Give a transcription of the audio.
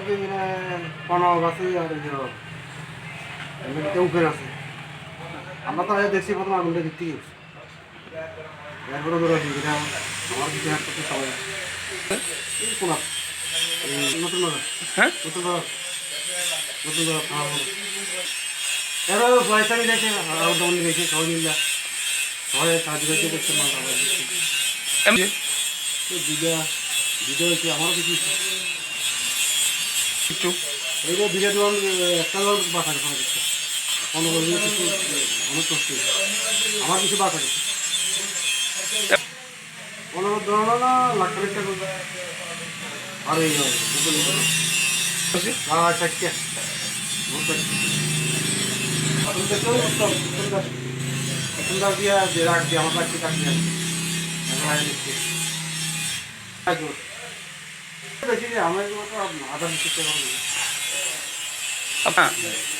মানে পনেরো আছে আর উপরে আছে। আমরা তো দেখছি প্রথম আগুনটা দেখতে গেছি এরপরে ধরো এটা আমার কিছু হাত করতে সবাই। এই কোন এই নতুন বাজার হ্যাঁ? নতুন বাজার নতুন বাজার খাওয়া এবার পয়সা মিলে গেছে আর দমন গেছে সবাই মিলে। সবাই সাহায্য করছে আবার দিচ্ছে। দিদা দিদা হচ্ছে আমারও কিছু একটু এই যে একটা বাসা আমার কিছু। কোনো কিছু অনেক কষ্ট আমার কিছু বাসা গেছে পনেরো ধরো না লাখ টাকা। করবে। আর এই আর চারটে দিয়া যে রাখ দিয়ে আমার কাছে কাটিয়ে দেখছি বেশি আমার আধা হবে আপনার